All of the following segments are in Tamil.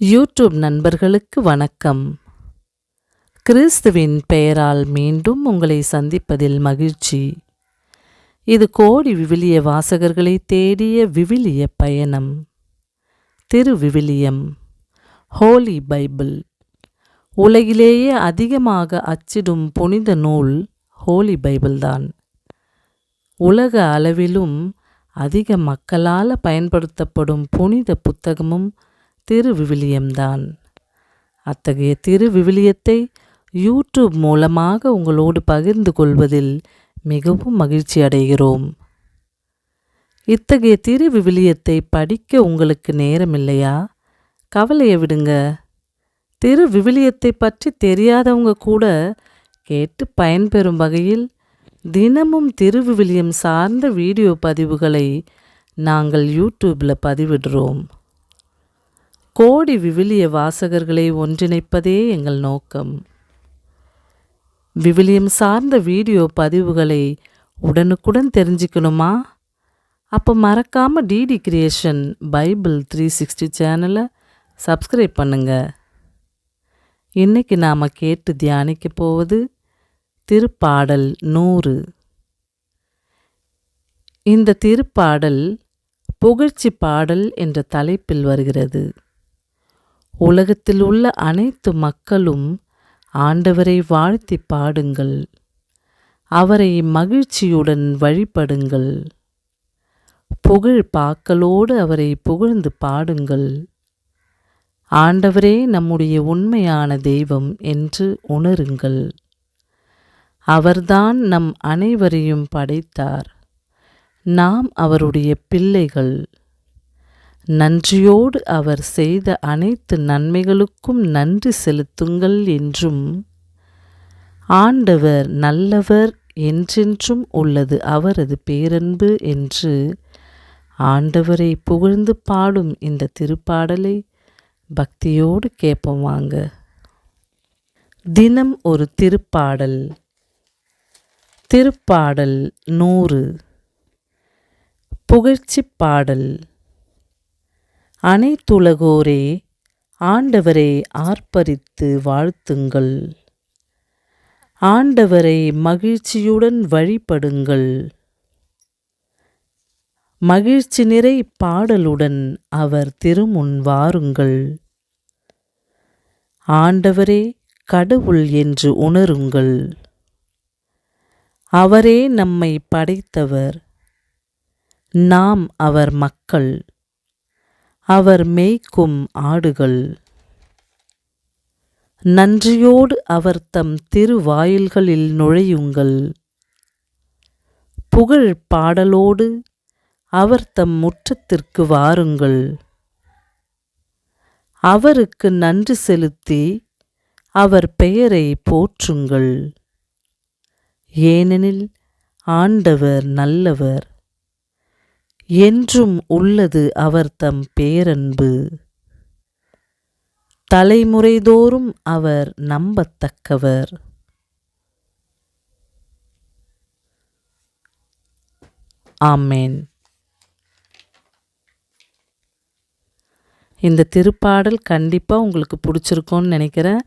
யூடியூப் நண்பர்களுக்கு வணக்கம். கிறிஸ்துவின் பெயரால் மீண்டும் உங்களை சந்திப்பதில் மகிழ்ச்சி. இது கோடி விவிலிய வாசகர்களை தேடிய விவிலிய பயணம். திரு விவிலியம் ஹோலி பைபிள் உலகிலேயே அதிகமாக அச்சிடும் புனித நூல் ஹோலி பைபிள்தான் உலக அளவிலும் அதிக மக்களால் பயன்படுத்தப்படும் புனித புத்தகமும் திருவிவிலியம்தான். அத்தகைய திருவிவிலியத்தை யூடியூப் மூலமாக உங்களோடு பகிர்ந்து கொள்வதில் மிகவும் மகிழ்ச்சி அடைகிறோம். இத்தகைய திருவிவிலியத்தை படிக்க உங்களுக்கு நேரமில்லையா? கவலையை விடுங்க. திரு விவிலியத்தை பற்றி தெரியாதவங்க கூட கேட்டு பயன்பெறும் வகையில் தினமும் திருவிவிலியம் சார்ந்த வீடியோ பதிவுகளை நாங்கள் யூடியூப்பில் பதிவிடுறோம். கோடி விவிலிய வாசகர்களை ஒன்றிணைப்பதே எங்கள் நோக்கம். விவிலியம் சார்ந்த வீடியோ பதிவுகளை உடனுக்குடன் தெரிஞ்சுக்கணுமா? அப்போ மறக்காமல் DD creation bible three sixty சேனலை சப்ஸ்கிரைப் பண்ணுங்க. இன்னைக்கு நாம் கேட்டு தியானிக்க போவது திருப்பாடல் நூறு. இந்த திருப்பாடல் புகழ்ச்சி பாடல் என்ற தலைப்பில் வருகிறது. உலகத்தில் உள்ள அனைத்து மக்களும் ஆண்டவரை வாழ்த்தி பாடுங்கள். அவரை மகிழ்ச்சியுடன் வழிபடுங்கள். புகழ் பாக்களோடு அவரை புகழ்ந்து பாடுங்கள். ஆண்டவரே நம்முடைய உண்மையான தெய்வம் என்று உணருங்கள். அவர்தான் நம் அனைவரையும் படைத்தார். நாம் அவருடைய பிள்ளைகள். நன்றியோடு அவர் செய்த அனைத்து நன்மைகளுக்கும் நன்றி செலுத்துங்கள் என்றும் ஆண்டவர் நல்லவர் என்றென்றும் உள்ளது அவரது பேரன்பு என்று ஆண்டவரை புகழ்ந்து பாடும் இந்த திருப்பாடலை பக்தியோடு கேட்போம் வாங்க. தினம் ஒரு திருப்பாடல். திருப்பாடல் நூறு. புகழ்ச்சி பாடல். அனைத்துலகோரே ஆண்டவரை ஆர்ப்பரித்து வாழ்த்துங்கள். ஆண்டவரை மகிழ்ச்சியுடன் வழிபடுங்கள். மகிழ்ச்சி நிறை பாடலுடன் அவர் திருமுன் வாருங்கள். ஆண்டவரே கடவுள் என்று உணருங்கள். அவரே நம்மை படைத்தவர். நாம் அவர் மக்கள். அவர் மேய்க்கும் ஆடுகள். நன்றியோடு அவர் தம் திருவாயில்களில் நுழையுங்கள். புகழ் பாடலோடு அவர் தம் முற்றத்திற்கு வாருங்கள். அவருக்கு நன்றி செலுத்தி அவர் பெயரை போற்றுங்கள். ஏனெனில் ஆண்டவர் நல்லவர். என்றும் உள்ளது அவர் தம் பேரன்பு. தலைமுறைதோறும் அவர் நம்பத்தக்கவர். ஆமேன். இந்த திருப்பாடல் கண்டிப்பாக உங்களுக்கு பிடிச்சிருக்கோன்னு நினைக்கிறேன்.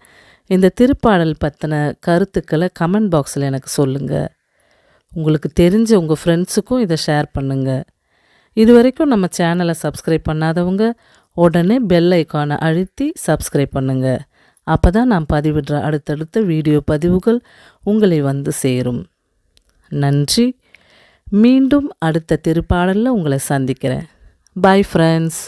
இந்த திருப்பாடல் பற்றின கருத்துக்களை கமெண்ட் பாக்ஸில் எனக்கு சொல்லுங்கள் உங்களுக்கு தெரிஞ்ச உங்கள் ஃப்ரெண்ட்ஸுக்கும் இதை ஷேர் பண்ணுங்கள் இது வரைக்கும் நம்ம சேனலை சப்ஸ்கிரைப் பண்ணாதவங்க உடனே பெல் ஐக்கானை அழுத்தி சப்ஸ்கிரைப் பண்ணுங்கள் அப்போ தான் நான் பதிவிடுற அடுத்தடுத்த வீடியோ பதிவுகள் உங்களை வந்து சேரும். நன்றி. மீண்டும் அடுத்த திருப்பாடலில் உங்களை சந்திக்கிறேன். Bye friends